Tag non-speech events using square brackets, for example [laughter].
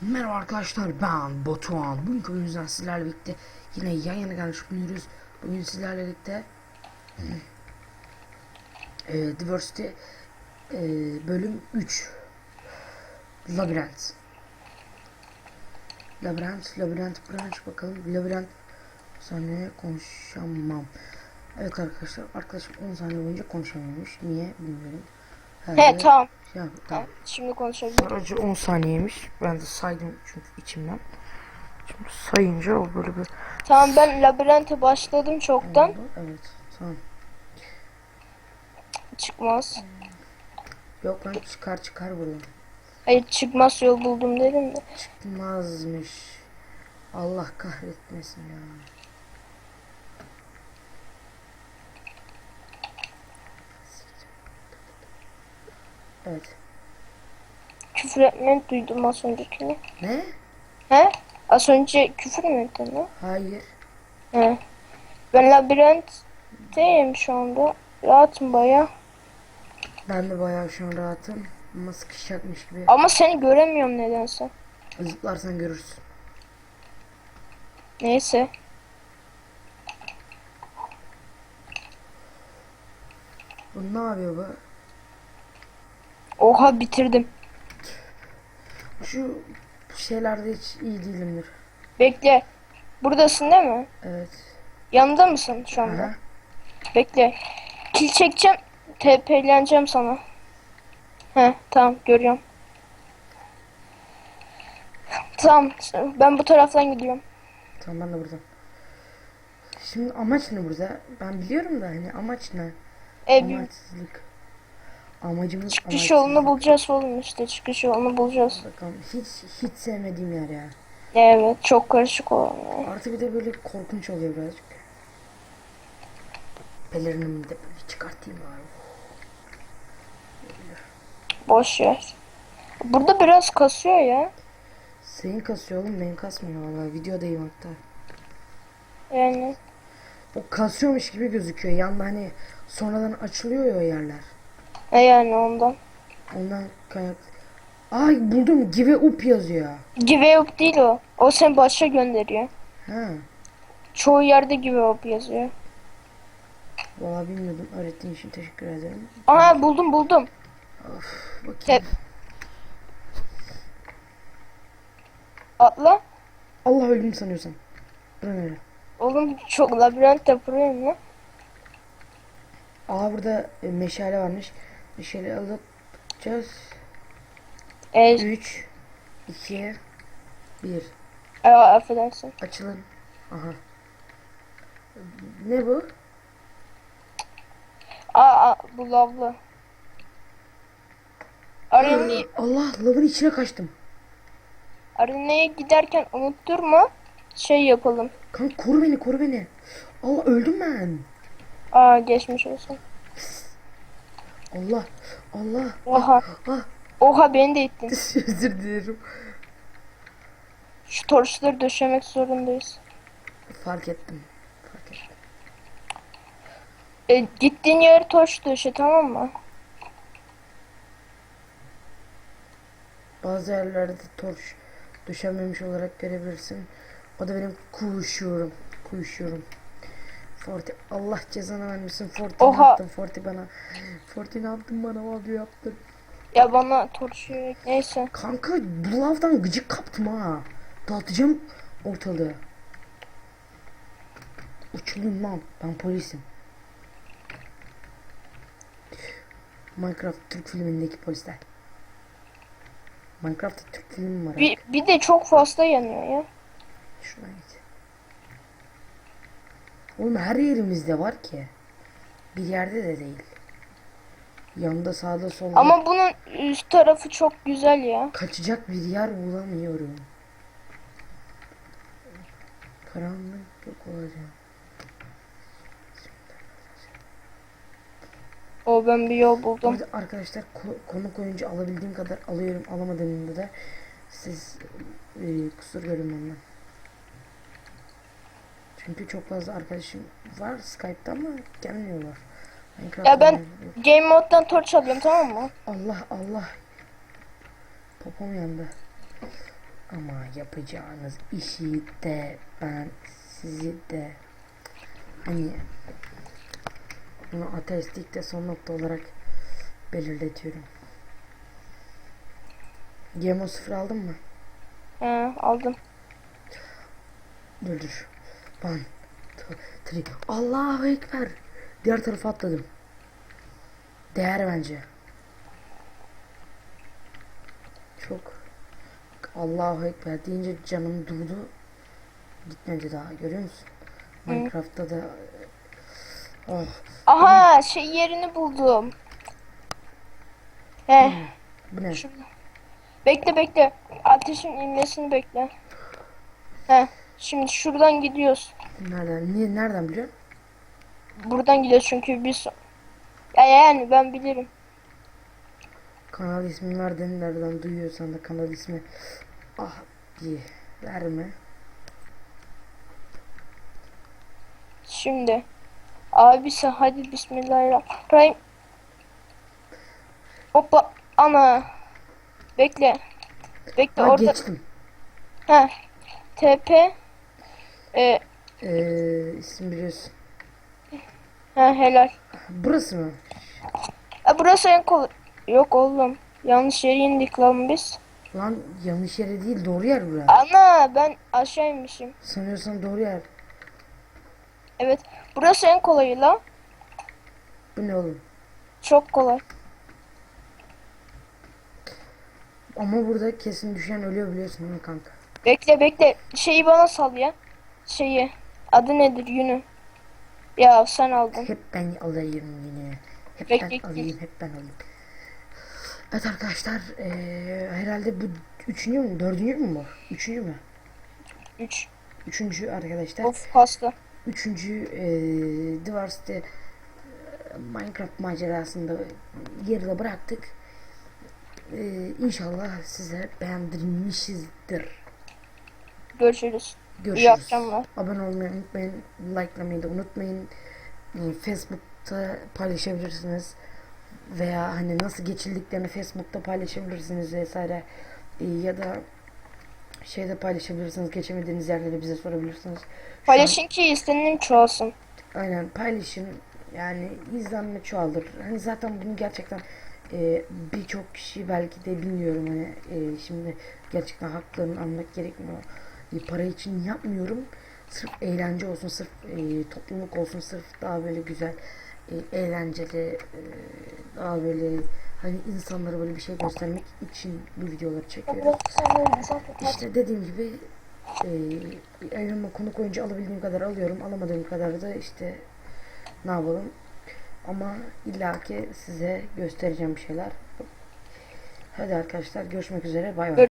Merhaba arkadaşlar ben Batuhan. Bugün oyunumuzdan sizlerle birlikte yine yan yana gelmiş bulunuyoruz. Bugün sizlerle birlikte e, Diversity e, bölüm 3 Labirent Labirent, Labirent branch bakalım. Labirent saniye konuşamam. Evet arkadaşlar, arkadaşım 10 saniye boyunca konuşamıyormuş. Niye bilmiyorum. He Herhalde- tamam. Ya, tamam. Şimdi konuşabilirim. Aracı 10 saniyeymiş. Ben de saydım çünkü içimden. Şimdi sayınca o böyle bir Tamam ben labirente başladım çoktan. Evet. Tamam. Çıkmaz. Yok lan çıkar çıkar buradan. Hayır çıkmaz yol buldum dedim de. Çıkmazmış. Allah kahretmesin ya. Evet. Küfür etmeni duydum az öncekini. Ne? He? Az önce küfür mü ettin lan? Hayır. He. Ben labirentteyim şu anda. Rahatım baya. Ben de bayağı şu an rahatım. Ama sıkışacakmış gibi. Ama seni göremiyorum nedense. Zıplarsan görürsün. Neyse. Bu ne yapıyor bu? Oha bitirdim. Şu şeylerde hiç iyi değilimdir. Bekle. Buradasın değil mi? Evet. Yanımda mısın şu anda? Aha. Bekle. Kil çekeceğim. TP'leneceğim sana. He tamam görüyorum. Tamam ben bu taraftan gidiyorum. Tamam ben de buradan. Şimdi amaç ne burada? Ben biliyorum da hani amaç ne? E, bir Amaçsızlık. Amacımız çıkış amaçsızlık. yolunu bulacağız oğlum işte çıkış yolunu bulacağız. Bakalım hiç hiç sevmediğim yer ya. Evet çok karışık olan ya. Artı bir de böyle korkunç oluyor birazcık. Pelerinimi de böyle çıkartayım bari. Boş yer. Burada biraz kasıyor ya. Senin kasıyor oğlum benim kasmıyor valla videodayım hatta. Yani O kasıyormuş gibi gözüküyor yanda hani sonradan açılıyor ya o yerler. E yani ondan. Ondan kaynak. Ay buldum give up yazıyor. Give up değil o. O seni başa gönderiyor. Ha. Çoğu yerde give up yazıyor. Valla bilmiyordum. Öğrettiğin için teşekkür ederim. Aha buldum buldum. Bakayım. Hep. Atla. Allah öldüm sanıyorsam. Bu ne öyle? Oğlum çok labirent yapıyorum lan. Aa burada e, meşale varmış. Meşale alacağız. E, 3 2 1 e, affedersin. Açılın. Aha. Ne bu? Aa, aa bu lavlı. Arenaya, Allah lavın içine kaçtım. arenaya giderken unutturma. Şey yapalım. Kanka koru beni koru beni. Allah öldüm ben. Aa geçmiş olsun. Allah Allah. Oha. Ah Oha beni de ittin. [laughs] özür dilerim. Şu torçları döşemek zorundayız. Fark ettim. Fark ettim. E, gittiğin yere torç döşe tamam mı? Bazı yerlerde torç düşememiş olarak görebilirsin. O da benim kuşuyorum. Kuşuyorum. Forti Allah cezanı vermesin. Forti ne yaptın? Forti bana. Forti ne yaptın bana? Abi yaptın. Ya bana yürek neyse. Kanka bu lavdan gıcık kaptım ha. Dağıtacağım ortalığı. Uçurum lan. Ben polisim. Minecraft Türk filmindeki polisler. Minecraft'ta Türk filmi var. Bir, bir de çok fazla yanıyor ya. Şuradan git. Oğlum her yerimizde var ki. Bir yerde de değil. Yanında sağda solda. Ama bunun üst tarafı çok güzel ya. Kaçacak bir yer bulamıyorum. Karanlık yok olacak. O ben bir yol buldum. Burada arkadaşlar ko- konuk oyuncu alabildiğim kadar alıyorum. Alamadığımda da siz e, kusur görün benden. Çünkü çok fazla arkadaşım var Skype'ta ama gelmiyorlar. Minecraft Ya ben oynuyor. game moddan torç alıyorum tamam mı? Allah Allah. Popom yandı. Ama yapacağınız işi de ben sizi de hani bunu ateistlikte son nokta olarak belirletiyorum. GMO 0 aldın mı? He, aldım. Dur dur. One, two, three. Allahu Ekber. Diğer tarafa atladım. Değer bence. Çok. Allahu Ekber deyince canım durdu. Gitmedi daha görüyor musun? Minecraft'ta da oh Aha şey yerini buldum. He. bu ne? Şurada. Bekle bekle. Ateşin inmesini bekle. He. Şimdi şuradan gidiyoruz. Nereden? Niye nereden biliyorsun? Buradan gidiyoruz çünkü biz... Ya yani ben bilirim. Kanal ismi nereden nereden duyuyorsan da kanal ismi ah diye verme. Şimdi. Abi sen hadi bismillahirrahmanirrahim. Hoppa. Ana. Bekle. Bekle Ha orada. geçtim. He. TP. E, Ee, isim biliyorsun. he helal. Burası mı? E, burası en kolay. Yok oğlum. Yanlış yere indik lan biz. Lan yanlış yere değil doğru yer bura. Ana ben aşağı inmişim. Sanıyorsan doğru yer. Evet. Burası en kolayı lan. Bu ne oğlum? Çok kolay. Ama burada kesin düşen ölüyor biliyorsun değil mi kanka? Bekle bekle. Şeyi bana sal ya. Şeyi. Adı nedir Yünü? Ya sen aldın. Hep ben alayım yine. Hep Bekle, ben alayım, hep ben alayım. Evet arkadaşlar, eee, herhalde bu üçüncü mü, dördüncü mü bu? Üçüncü mü? 3. Üçüncü arkadaşlar. Of hasta. Üçüncü eee Divars'te Minecraft macerasında yarıda bıraktık. Eee inşallah size beğendirmişizdir. Görüşürüz. Görüşürüz. akşamlar. Abone olmayı unutmayın. Likelamayı da unutmayın. Ee, Facebook'ta paylaşabilirsiniz. Veya hani nasıl geçildiklerini Facebook'ta paylaşabilirsiniz vesaire. Ee, ya da şeyde paylaşabilirsiniz. Geçemediğiniz yerleri bize sorabilirsiniz. Şu an- Paylaşın ki istenim çoğalsın. Aynen paylaşın. Yani izlenme çoğalır. Hani zaten bunu gerçekten e, birçok kişi belki de bilmiyorum hani e, şimdi gerçekten haklarını almak gerekmiyor. E, para için yapmıyorum. Sırf eğlence olsun, sırf e, topluluk olsun, sırf daha böyle güzel, e, eğlenceli, e, daha böyle hani insanlara böyle bir şey göstermek için bu videoları çekiyorum. İşte dediğim gibi e, evime konuk oyuncu alabildiğim kadar alıyorum. Alamadığım kadar da işte ne yapalım. Ama illaki size göstereceğim bir şeyler. Hadi arkadaşlar görüşmek üzere. Bay bay.